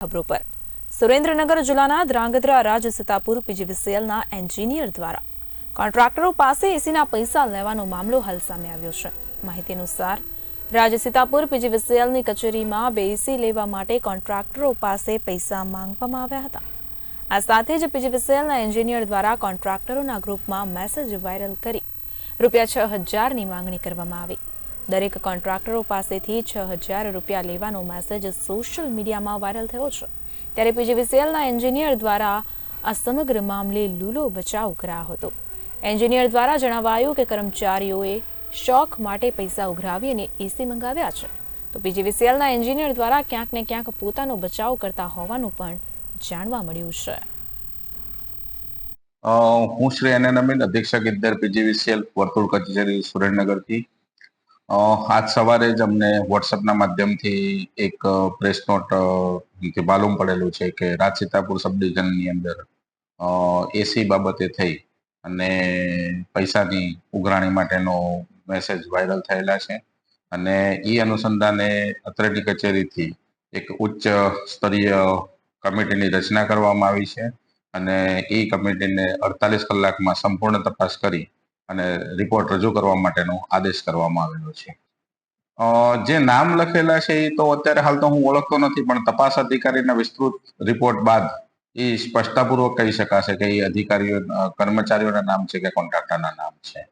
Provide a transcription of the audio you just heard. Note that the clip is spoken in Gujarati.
ખબરો પર. સુરેન્દ્રનગર જિલ્લાના ધ્રાંગધ્રા રાજસતાપુર પીજીવીસીએલના એન્જિનિયર દ્વારા કોન્ટ્રાક્ટરો પાસે એસીના પૈસા લેવાનો મામલો હાલ સામે આવ્યો છે. માહિતી અનુસાર, રાજસીતાપુર પીજીવીસીએલની કચેરીમાં બે એસી લેવા માટે કોન્ટ્રાક્ટરો પાસે પૈસા માંગવામાં આવ્યા હતા. આ સાથે જ પીજીવીસીએલના એન્જિનિયર દ્વારા કોન્ટ્રાક્ટરોના ગ્રુપમાં મેસેજ વાયરલ કરી રૂપિયા છ હજારની માંગણી કરવામાં આવી. દરેક કોન્ટ્રાક્ટરો પાસેથી છ હજાર રૂપિયા લેવાનો મેસેજ સોશિયલ મીડિયામાં વાયરલ થયો છે. ત્યારે પીજીવીસીએલના એન્જિનિયર દ્વારા આ સમગ્ર મામલે લૂલો બચાવ કરાયો હતો. એન્જિનિયર દ્વારા જણાવાયું કે કર્મચારીઓએ શોખ માટે પૈસા ઉઘરાવી અને એસી મંગાવ્યા છે. તો પીજીવીસીએલના એન્જિનિયર દ્વારા ક્યાંક ને ક્યાંક પોતાનો બચાવ કરતા હોવાનું પણ જાણવા મળ્યું છે. હું શ્રી એન અમીન, અધિક્ષક ઇદ્દર પીજીવીસીએલ વર્તુળ કચેરી સુરેન્દ્રનગરથી. આજ સવારે જ અમને વોટ્સઅપના માધ્યમથી એક પ્રેસ નોટ માલુમ પડેલું છે કે રાજસીતાપુર સબ ડિવિઝનની અંદર એસી બાબતે થઈ અને પૈસાની ઉઘરાણી માટેનો મેસેજ વાયરલ થયેલા છે. અને એ અનુસંધાને અત્રેની કચેરીથી એક ઉચ્ચ સ્તરીય કમિટીની રચના કરવામાં આવી છે અને એ કમિટીને અડતાલીસ કલાકમાં સંપૂર્ણ તપાસ કરી અને રિપોર્ટ રજૂ કરવા માટેનો આદેશ કરવામાં આવેલો છે. જે નામ લખેલા છે એ તો અત્યારે હાલ તો હું ઓળખતો નથી, પણ તપાસ અધિકારીના વિસ્તૃત રિપોર્ટ બાદ એ સ્પષ્ટતાપૂર્વક કહી શકાશે કે એ અધિકારીઓ કર્મચારીઓના નામ છે કે કોન્ટ્રાક્ટરના નામ છે.